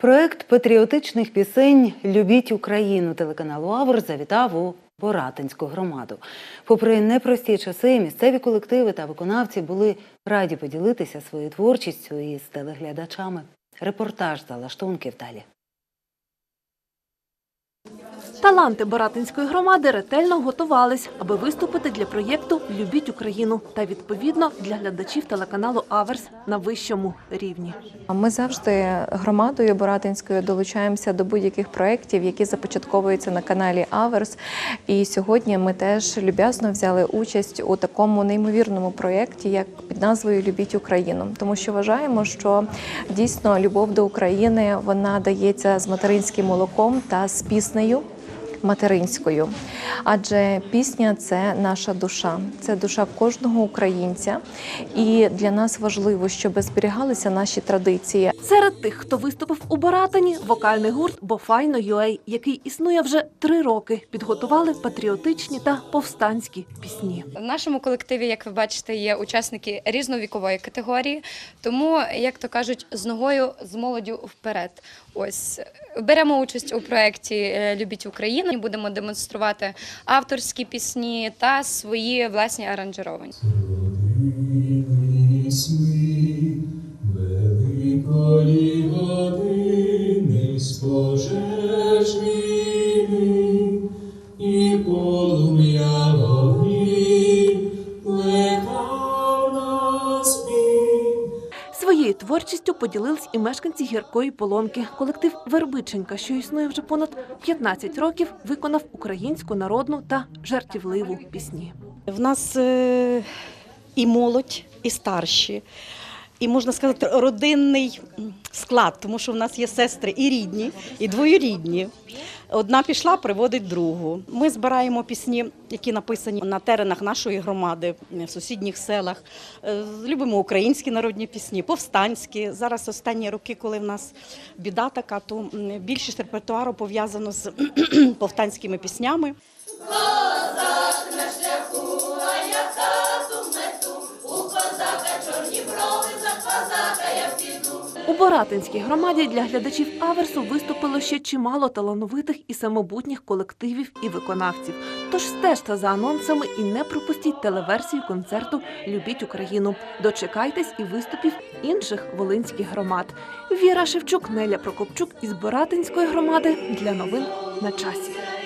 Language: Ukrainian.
Проект патріотичних пісень Любіть Україну телеканалу Авр завітав у Боратинську громаду. Попри непрості часи, місцеві колективи та виконавці були раді поділитися своєю творчістю із телеглядачами. Репортаж за лаштунків далі. Таланти Боратинської громади ретельно готувались, аби виступити для проєкту Любіть Україну та відповідно для глядачів телеканалу Аверс на вищому рівні. Ми завжди громадою Боратинською долучаємося до будь-яких проєктів, які започатковуються на каналі Аверс. І сьогодні ми теж люб'язно взяли участь у такому неймовірному проєкті, як під назвою Любіть Україну, тому що вважаємо, що дійсно любов до України вона дається з материнським молоком та з піснею. Материнською, адже пісня це наша душа, це душа кожного українця, і для нас важливо, щоб зберігалися наші традиції. Серед тих, хто виступив у Боратині, вокальний гурт Бофайно UA, який існує вже три роки, підготували патріотичні та повстанські пісні. В нашому колективі, як ви бачите, є учасники різновікової категорії, тому, як то кажуть, з ногою з молоддю вперед. Ось беремо участь у проєкті е, Любіть Україну. Будемо демонструвати авторські пісні та свої власні аранжировання. Великої години з Своєю творчістю поділились і мешканці гіркої полонки. Колектив Вербиченька, що існує вже понад 15 років, виконав українську народну та жартівливу пісні. В нас е, і молодь, і старші, і можна сказати, родинний склад, тому що в нас є сестри і рідні, і двоюрідні. Одна пішла, приводить другу. Ми збираємо пісні, які написані на теренах нашої громади, в сусідніх селах. Е, Любимо українські народні пісні, повстанські. Зараз останні роки, коли в нас біда така, то більшість репертуару пов'язано з повстанськими піснями. Боратинській громаді для глядачів Аверсу виступило ще чимало талановитих і самобутніх колективів і виконавців. Тож стежте за анонсами і не пропустіть телеверсію концерту Любіть Україну. Дочекайтесь і виступів інших волинських громад. Віра Шевчук, Неля Прокопчук із Боратинської громади для новин на часі.